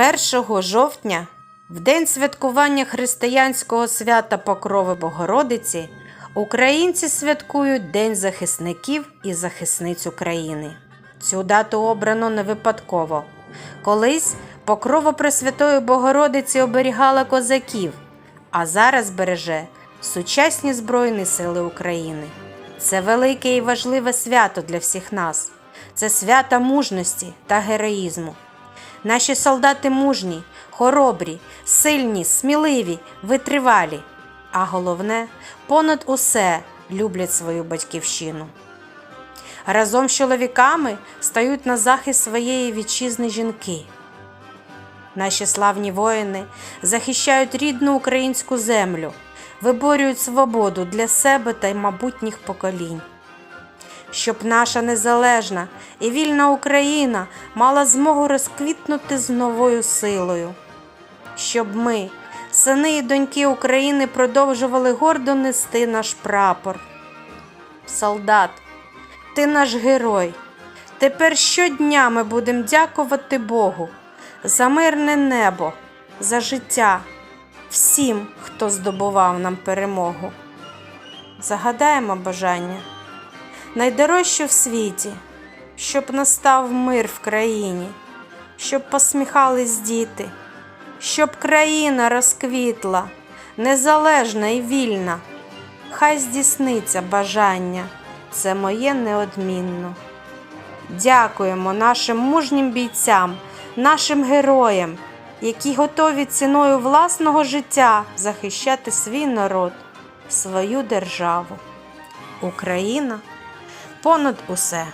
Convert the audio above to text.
1 жовтня, в день святкування християнського свята Покрови Богородиці, українці святкують День захисників і захисниць України. Цю дату обрано не випадково. Колись покрова Пресвятої Богородиці оберігала козаків, а зараз береже сучасні Збройні Сили України. Це велике і важливе свято для всіх нас. Це свято мужності та героїзму. Наші солдати мужні, хоробрі, сильні, сміливі, витривалі, а головне, понад усе люблять свою батьківщину. Разом з чоловіками стають на захист своєї вітчизни жінки. Наші славні воїни захищають рідну українську землю, виборюють свободу для себе та й майбутніх поколінь. Щоб наша незалежна і вільна Україна мала змогу розквітнути з новою силою, щоб ми, сини і доньки України, продовжували гордо нести наш прапор. Солдат, ти наш герой. Тепер щодня ми будемо дякувати Богу за мирне небо, за життя, всім, хто здобував нам перемогу. Загадаємо бажання найдорожче в світі, щоб настав мир в країні, щоб посміхались діти, щоб країна розквітла, незалежна і вільна. Хай здійсниться бажання, це моє неодмінно. Дякуємо нашим мужнім бійцям, нашим героям, які готові ціною власного життя захищати свій народ, свою державу. Україна понад усе.